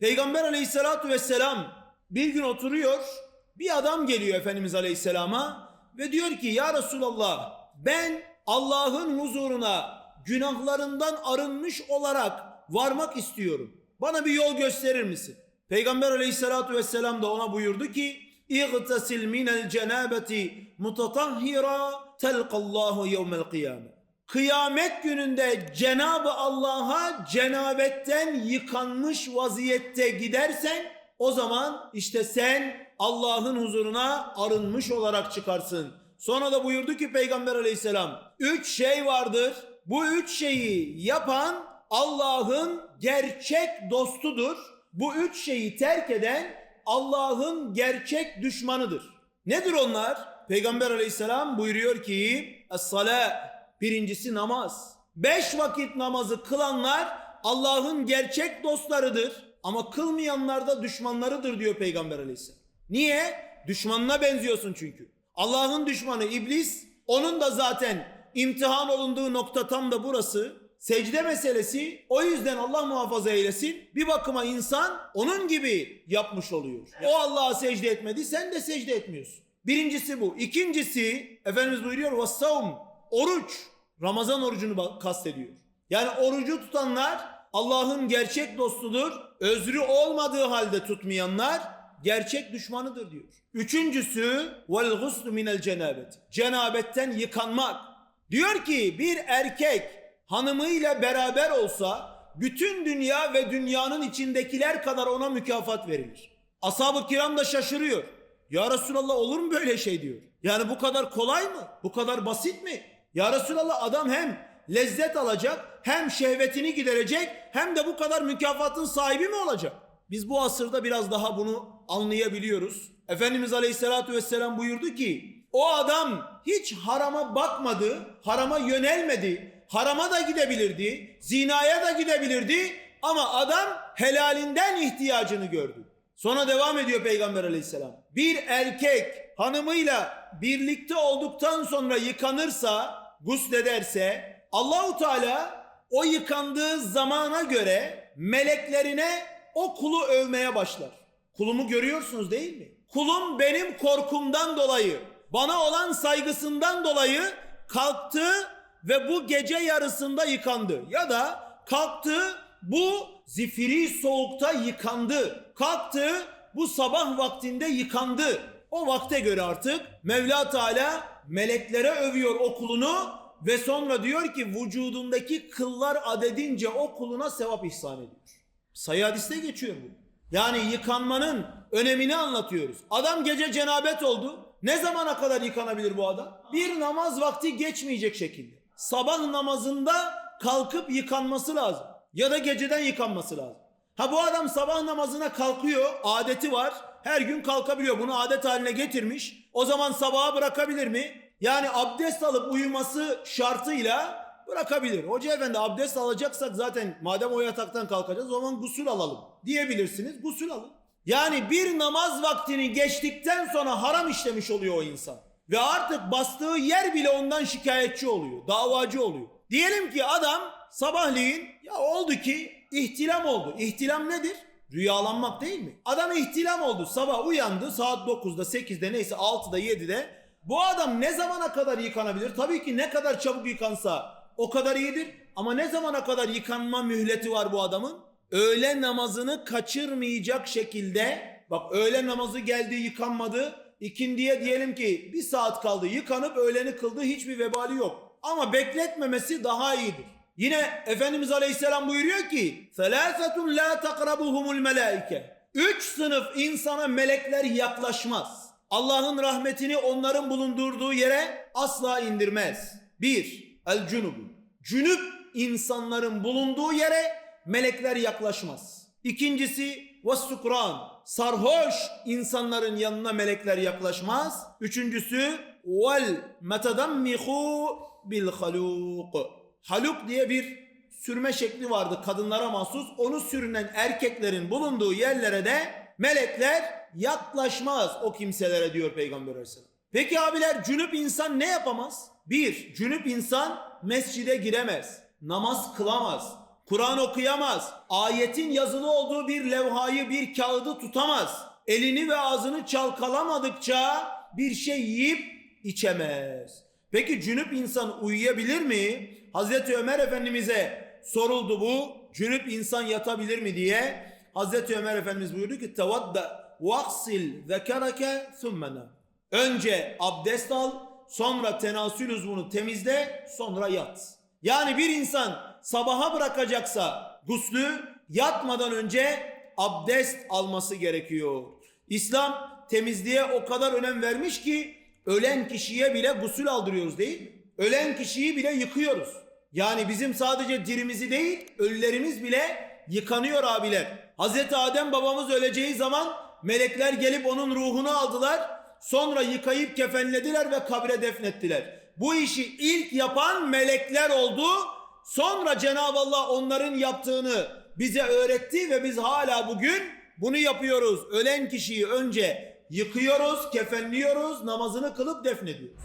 Peygamber aleyhissalatu vesselam bir gün oturuyor. Bir adam geliyor Efendimiz aleyhisselama ve diyor ki ya Resulallah ben Allah'ın huzuruna günahlarından arınmış olarak varmak istiyorum. Bana bir yol gösterir misin? Peygamber aleyhissalatu vesselam da ona buyurdu ki İğtesil minel cenabeti mutatahhira telqallahu yevmel kıyamet. Kıyamet gününde Cenab-ı Allah'a cenabetten yıkanmış vaziyette gidersen o zaman işte sen Allah'ın huzuruna arınmış olarak çıkarsın. Sonra da buyurdu ki Peygamber aleyhisselam üç şey vardır. Bu üç şeyi yapan Allah'ın gerçek dostudur. Bu üç şeyi terk eden Allah'ın gerçek düşmanıdır. Nedir onlar? Peygamber aleyhisselam buyuruyor ki Es-salâ Birincisi namaz. Beş vakit namazı kılanlar Allah'ın gerçek dostlarıdır. Ama kılmayanlar da düşmanlarıdır diyor Peygamber aleyhisselam. Niye? Düşmanına benziyorsun çünkü. Allah'ın düşmanı iblis. Onun da zaten imtihan olunduğu nokta tam da burası secde meselesi o yüzden Allah muhafaza eylesin bir bakıma insan onun gibi yapmış oluyor. O Allah'a secde etmedi sen de secde etmiyorsun. Birincisi bu. İkincisi Efendimiz buyuruyor vassavm Oruç. Ramazan orucunu kastediyor. Yani orucu tutanlar Allah'ın gerçek dostudur. Özrü olmadığı halde tutmayanlar gerçek düşmanıdır diyor. Üçüncüsü vel guslu minel cenabet. Cenabetten yıkanmak. Diyor ki bir erkek hanımıyla beraber olsa bütün dünya ve dünyanın içindekiler kadar ona mükafat verilir. Ashab-ı kiram da şaşırıyor. Ya Resulallah olur mu böyle şey diyor. Yani bu kadar kolay mı? Bu kadar basit mi? Ya Resulallah adam hem lezzet alacak hem şehvetini giderecek hem de bu kadar mükafatın sahibi mi olacak? Biz bu asırda biraz daha bunu anlayabiliyoruz. Efendimiz Aleyhisselatü Vesselam buyurdu ki o adam hiç harama bakmadı, harama yönelmedi, harama da gidebilirdi, zinaya da gidebilirdi ama adam helalinden ihtiyacını gördü. Sonra devam ediyor Peygamber aleyhisselam. Bir erkek hanımıyla birlikte olduktan sonra yıkanırsa, guslederse Allahu Teala o yıkandığı zamana göre meleklerine o kulu övmeye başlar. Kulumu görüyorsunuz değil mi? Kulum benim korkumdan dolayı, bana olan saygısından dolayı kalktı ve bu gece yarısında yıkandı. Ya da kalktı bu zifiri soğukta yıkandı. Kalktı bu sabah vaktinde yıkandı. O vakte göre artık Mevla Teala meleklere övüyor o kulunu ve sonra diyor ki vücudundaki kıllar adedince o kuluna sevap ihsan ediyor. Sayı hadiste geçiyor bu. Yani yıkanmanın önemini anlatıyoruz. Adam gece cenabet oldu. Ne zamana kadar yıkanabilir bu adam? Bir namaz vakti geçmeyecek şekilde. Sabah namazında kalkıp yıkanması lazım. Ya da geceden yıkanması lazım. Ha bu adam sabah namazına kalkıyor. Adeti var. Her gün kalkabiliyor. Bunu adet haline getirmiş. O zaman sabaha bırakabilir mi? Yani abdest alıp uyuması şartıyla bırakabilir. Hoca efendi abdest alacaksak zaten madem o yataktan kalkacağız o zaman gusül alalım diyebilirsiniz. Gusül alın. Yani bir namaz vaktini geçtikten sonra haram işlemiş oluyor o insan. Ve artık bastığı yer bile ondan şikayetçi oluyor. Davacı oluyor. Diyelim ki adam sabahleyin ya oldu ki ihtilam oldu. İhtilam nedir? Rüyalanmak değil mi? Adam ihtilam oldu. Sabah uyandı saat 9'da 8'de neyse 6'da 7'de. Bu adam ne zamana kadar yıkanabilir? Tabii ki ne kadar çabuk yıkansa o kadar iyidir. Ama ne zamana kadar yıkanma mühleti var bu adamın? Öğle namazını kaçırmayacak şekilde bak öğle namazı geldi yıkanmadı. İkindiye diyelim ki bir saat kaldı yıkanıp öğleni kıldı hiçbir vebali yok. Ama bekletmemesi daha iyidir. Yine Efendimiz Aleyhisselam buyuruyor ki Selâfetun lâ takrabuhumul melâike Üç sınıf insana melekler yaklaşmaz. Allah'ın rahmetini onların bulundurduğu yere asla indirmez. Bir, el cunubu. Cünüp insanların bulunduğu yere melekler yaklaşmaz. İkincisi, vassukran. Sarhoş insanların yanına melekler yaklaşmaz. Üçüncüsü, vel metedammihu bil haluk. Haluk diye bir sürme şekli vardı kadınlara mahsus. Onu sürünen erkeklerin bulunduğu yerlere de melekler yaklaşmaz o kimselere diyor Peygamber Aleyhisselam. Peki abiler cünüp insan ne yapamaz? Bir, cünüp insan mescide giremez, namaz kılamaz, Kur'an okuyamaz. Ayetin yazılı olduğu bir levhayı, bir kağıdı tutamaz. Elini ve ağzını çalkalamadıkça bir şey yiyip içemez. Peki cünüp insan uyuyabilir mi? Hazreti Ömer Efendimiz'e soruldu bu. Cünüp insan yatabilir mi diye. Hazreti Ömer Efendimiz buyurdu ki tevadda vaksil zekereke thummena. Önce abdest al, sonra tenasül uzvunu temizle, sonra yat. Yani bir insan sabaha bırakacaksa guslü yatmadan önce abdest alması gerekiyor. İslam temizliğe o kadar önem vermiş ki ölen kişiye bile gusül aldırıyoruz değil mi? Ölen kişiyi bile yıkıyoruz. Yani bizim sadece dirimizi değil ölülerimiz bile yıkanıyor abiler. Hazreti Adem babamız öleceği zaman melekler gelip onun ruhunu aldılar. Sonra yıkayıp kefenlediler ve kabre defnettiler. Bu işi ilk yapan melekler oldu. Sonra Cenab-ı Allah onların yaptığını bize öğretti ve biz hala bugün bunu yapıyoruz. Ölen kişiyi önce yıkıyoruz, kefenliyoruz, namazını kılıp defnediyoruz.